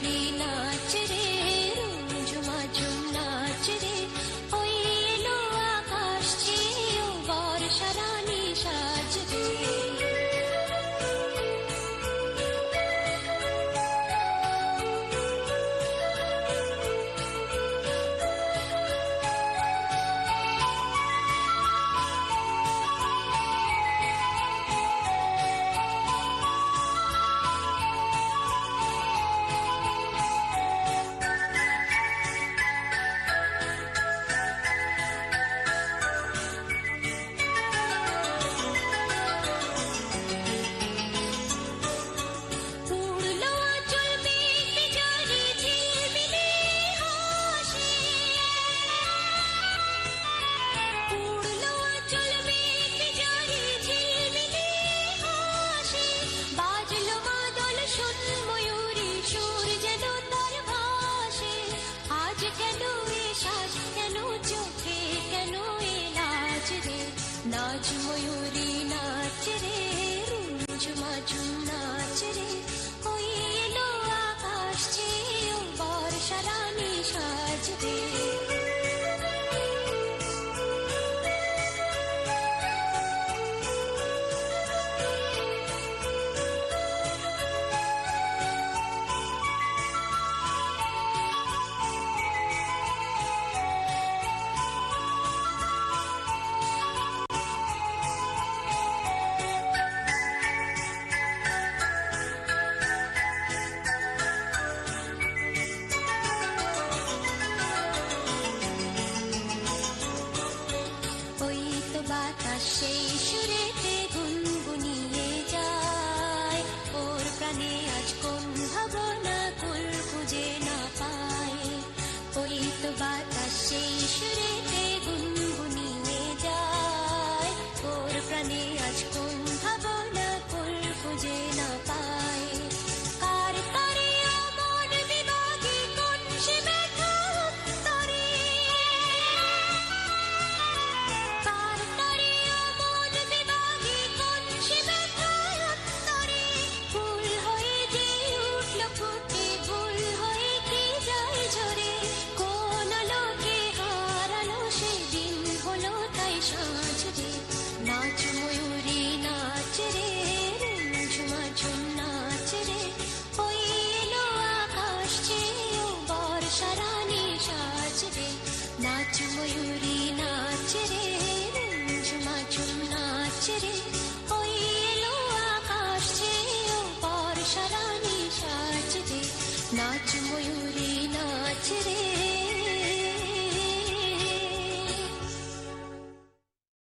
beauty আজ ময়ূরী সুরেতে গুনগুনিয়ে যায়। ওর প্রাণে আজ কোন ময়ূরী নাচ রে ঝুমাঝুম নাচ রে ওই এলো আকাশ রে ও পর সারা নিশাচ রে নাচ ময়ূরী নাচ রে